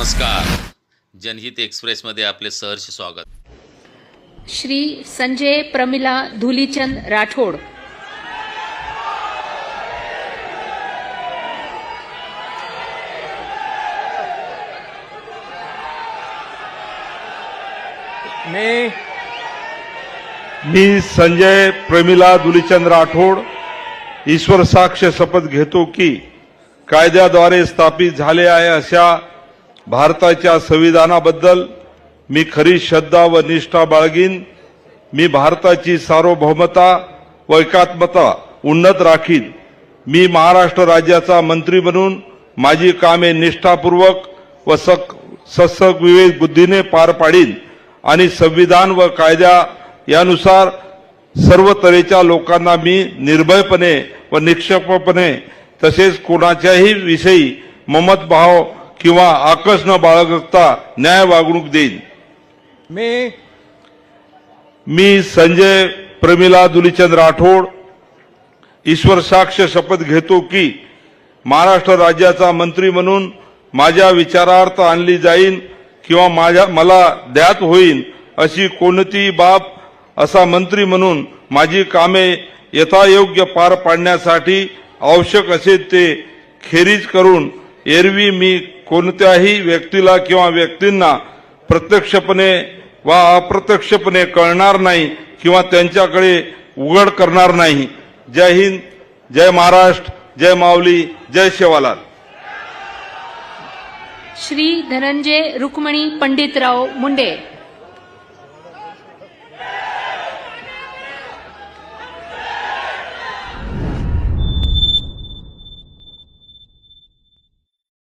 नमस्कार. जनहित एक्सप्रेसमध्ये आपले सहर्ष स्वागत. श्री संजय प्रमिला धुलीचंद राठोड. मी मी संजय प्रमिला दुलीचंद राठोड ईश्वर साक्ष शपथ घेतो की कायद्याद्वारे स्थापित झाले आहे अशा भारताच्या संविधानाबद्दल मी खरी श्रद्धा व निष्ठा बाळगीन. मी भारताची सार्वभौमता व एकात्मता उन्नत राखीन. मी महाराष्ट्र राज्याचा मंत्री म्हणून माझी कामे निष्ठापूर्वक व सक सत्सक विवेक बुद्धीने पार पाडीन आणि संविधान व कायद्या यानुसार सर्व तऱ्हेच्या लोकांना मी निर्भयपणे व निक्षेपपणे तसेच कोणाच्याही विषयी ममतभाव किंवा आकस न बाळगता न्याय वागणूक देईन. मी मी संजय प्रमिला दुलीचंद राठोड ईश्वर साक्ष शपथ घेतो की महाराष्ट्र राज्याचा मंत्री म्हणून माझ्या विचारार्थ आणली जाईन किंवा माझ्या मला द्यात होईल अशी कोणतीही बाब असा मंत्री म्हणून माझी कामे यथायोग्य पार पाडण्यासाठी आवश्यक असेल ते खेरीज करून एरवी मी कोणत्याही व्यक्तीला किंवा व्यक्तींना प्रत्यक्षपणे वा अप्रत्यक्षपणे कळणार नाही किंवा त्यांच्याकडे उघड करणार नाही. जय हिंद जय महाराष्ट्र जय माऊली जय शेवालाल. श्री धनंजय रुक्मणी पंडितराव मुंडे.